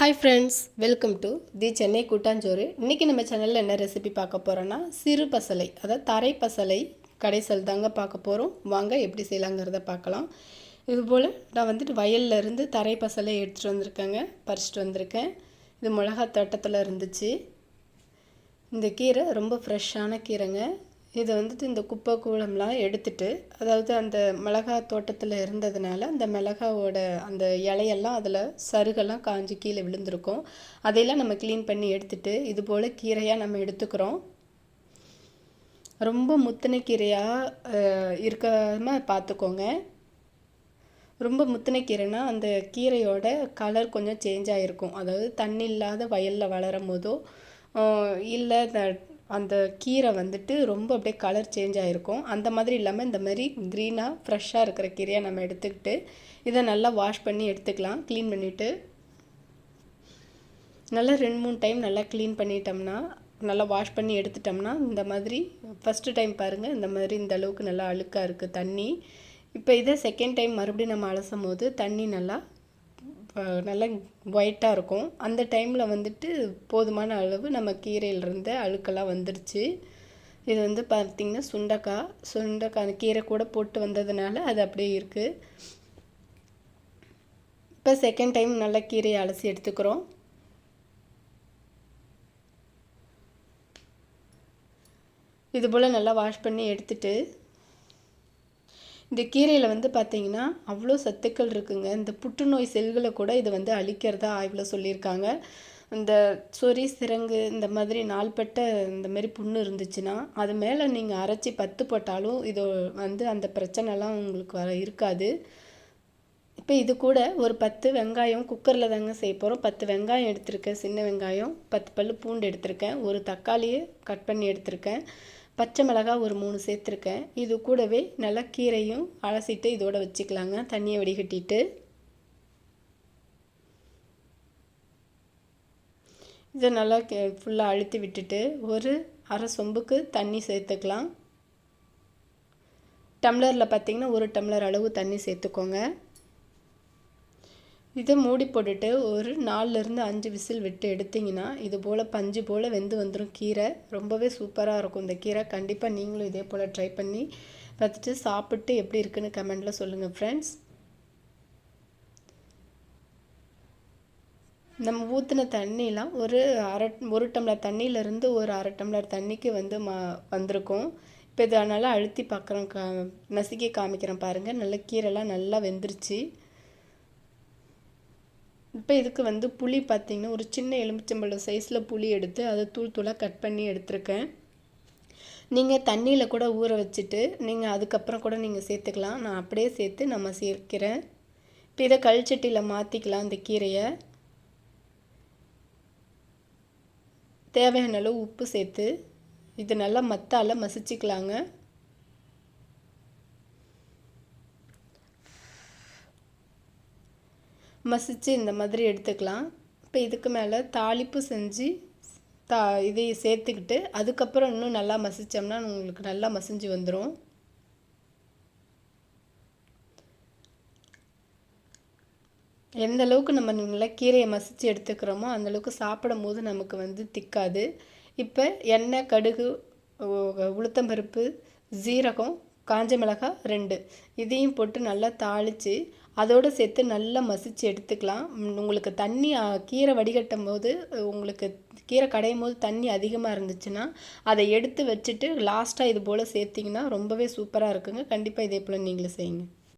Hi friends welcome to the Chennai Koottanchoru. இன்றைக்கி நம்ம சேனலில் என்ன ரெசிபி பார்க்க போகிறோன்னா சிறு பசலை அதாவது தரை பசலை கடைசல் தாங்க பார்க்க போகிறோம் வாங்க எப்படி செய்யலாங்கிறத பார்க்கலாம். இதுபோல் நான் வந்துட்டு வயலில் இருந்து தரை பசலை எடுத்துகிட்டு வந்திருக்கேங்க பறிச்சிட்டு வந்திருக்கேன். இது மிளகா தோட்டத்தில் இருந்துச்சு. இந்த கீரை ரொம்ப ஃப்ரெஷ்ஷான கீரைங்க. இதை வந்துட்டு இந்த குப்பை கூலம்லாம் எடுத்துட்டு அதாவது அந்த மிளகா தோட்டத்தில் இருந்ததுனால அந்த மிளகாவோட அந்த இலையெல்லாம் அதில் சருகெல்லாம் காஞ்சி கீழே விழுந்திருக்கும். அதையெல்லாம் நம்ம க்ளீன் பண்ணி எடுத்துட்டு இது போல் கீரையாக நம்ம எடுத்துக்கிறோம். ரொம்ப முத்தின கீரையாக இருக்காமல் பார்த்துக்கோங்க ரொம்ப முத்தின கீரைனா அந்த கீரையோட கலர் கொஞ்சம் சேஞ்ச் ஆகிருக்கும் அதாவது தண்ணி இல்லாத வயலில் வளரும் போதோ இல்லை அந்த கீரை வந்துட்டு ரொம்ப அப்படியே கலர் சேஞ்ச் ஆகிருக்கும் அந்த மாதிரி இல்லாமல் இந்த மாதிரி க்ரீனாக ஃப்ரெஷ்ஷாக இருக்கிற கீரையை நம்ம எடுத்துக்கிட்டு இதை நல்லா வாஷ் பண்ணி எடுத்துக்கலாம். க்ளீன் பண்ணிவிட்டு நல்லா ரெண்டு மூணு டைம் நல்லா க்ளீன் பண்ணிட்டோம்னா நல்லா வாஷ் பண்ணி எடுத்துட்டோம்னா இந்த மாதிரி ஃபஸ்ட்டு டைம் பாருங்கள் இந்த மாதிரி இந்த அளவுக்கு நல்லா அழுக்காக இருக்குது தண்ணி. இப்போ இதை செகண்ட் டைம் மறுபடியும் நம்ம அலசும் போது தண்ணி நல்லா நல்லா ஒயிட்டாக இருக்கும். அந்த டைமில் வந்துட்டு போதுமான அளவு நம்ம கீரையிலிருந்து அழுக்கெல்லாம் வந்துடுச்சு இது வந்து பார்த்திங்கன்னா சுண்டக்காய் சுண்டக்காய் அந்த கீரை கூட போட்டு வந்ததுனால அது அப்படியே இருக்குது இப்போ செகண்ட் டைம் நல்லா கீரையை அலசி எடுத்துக்கிறோம். இது போல் நல்லா வாஷ் பண்ணி எடுத்துட்டு இந்த கீரையில் வந்து பார்த்திங்கன்னா அவ்வளோ சத்துக்கள் இருக்குங்க. இந்த புற்றுநோய் செல்களை கூட இது வந்து அழிக்கிறதா ஆய்வில் சொல்லியிருக்காங்க. இந்த சொறி சிறங்கு இந்த மாதிரி நாள்பட்ட இந்த மாதிரி புண்ணு இருந்துச்சுன்னா அது மேலே நீங்கள் அரைச்சி பத்து போட்டாலும் இது வந்து அந்த பிரச்சனைலாம் உங்களுக்கு வர இருக்காது. இப்போ இது கூட ஒரு பத்து வெங்காயம் குக்கரில் தாங்க செய்ய போகிறோம் பத்து வெங்காயம் எடுத்திருக்கேன் சின்ன வெங்காயம். பத்து பல் பூண்டு எடுத்திருக்கேன். ஒரு தக்காளியை கட் பண்ணி எடுத்திருக்கேன். பச்சை மிளகா ஒரு மூணு சேர்த்துருக்கேன். இது கூடவே நல்லா கீரையும் அலசிட்டு இதோட வச்சுக்கலாங்க. தண்ணியை வடிகட்டிட்டு. இதை நல்லா ஃபுல்லாக அழுத்தி விட்டுட்டு ஒரு அரை சொம்புக்கு தண்ணி சேர்த்துக்கலாம். டம்ளரில் பார்த்திங்கன்னா ஒரு டம்ளர் அளவு தண்ணி சேர்த்துக்கோங்க. இதை மூடி போட்டுட்டு ஒரு நாலுலேருந்து அஞ்சு விசில் விட்டு எடுத்திங்கன்னா இது போல் பஞ்சு போல் வெந்து வந்துடும் கீரை. ரொம்பவே சூப்பராக இருக்கும் இந்த கீரை. கண்டிப்பாக நீங்களும் இதே போல் ட்ரை பண்ணி பார்த்துட்டு சாப்பிட்டு எப்படி இருக்குன்னு கமெண்டில் சொல்லுங்கள் ஃப்ரெண்ட்ஸ் நம்ம ஊற்றின தண்ணிலாம் ஒரு அரை ஒரு டம்ளர் தண்ணியிலேருந்து ஒரு அரை டம்ளர் தண்ணிக்கு வந்து மா வந்திருக்கும். இப்போ இது அதனால் அழுத்தி பார்க்குறோம் கா நசுக்கி காமிக்கிறேன் பாருங்கள் நல்ல கீரைலாம் நல்லா வெந்துருச்சு. இப்போ இதுக்கு வந்து புளி பார்த்திங்கன்னா ஒரு சின்ன எலுமிச்சம்பழம் சைஸில் புளி எடுத்து அதை தூள் தூளாக கட் பண்ணி எடுத்திருக்கேன். நீங்கள் தண்ணியில் கூட ஊற வச்சுட்டு நீங்கள் அதுக்கப்புறம் கூட நீங்கள் சேர்த்துக்கலாம். நான் அப்படியே சேர்த்து நம்ம சேர்க்கிறேன். இப்போ இதை கழிச்சட்டியில் மாற்றிக்கலாம் இந்த கீரையை. தேவையான அளவு உப்பு சேர்த்து இது நல்லா மத்தால் மசிச்சுக்கலாங்க. மசித்து இந்த மாதிரி எடுத்துக்கலாம். இப்போ இதுக்கு மேலே தாளிப்பு செஞ்சு தா இதை சேர்த்துக்கிட்டு அதுக்கப்புறம் இன்னும் நல்லா மசித்தோம்னா உங்களுக்கு நல்லா மசிஞ்சு வந்துடும் எந்த அளவுக்கு நம்ம நல்லா கீரையை மசித்து எடுத்துக்கிறோமோ அந்தளவுக்கு சாப்பிடும் போது நமக்கு வந்து திக்காது. இப்போ எண்ணெய் கடுகு உளுத்தம்பருப்பு ஜீரகம் காஞ்ச மிளகாய் ரெண்டு. இதையும் போட்டு நல்லா தாளித்து அதோடு சேர்த்து நல்லா மசித்து எடுத்துக்கலாம். உங்களுக்கு தண்ணி கீரை வடிகட்டும் போது உங்களுக்கு கீரை கடையும் போது தண்ணி அதிகமாக இருந்துச்சுன்னா அதை எடுத்து வச்சுட்டு லாஸ்ட்டாக இது போல் சேர்த்திங்கன்னா ரொம்பவே சூப்பராக இருக்குங்க. கண்டிப்பாக இதே போல் நீங்களும் செய்யுங்க.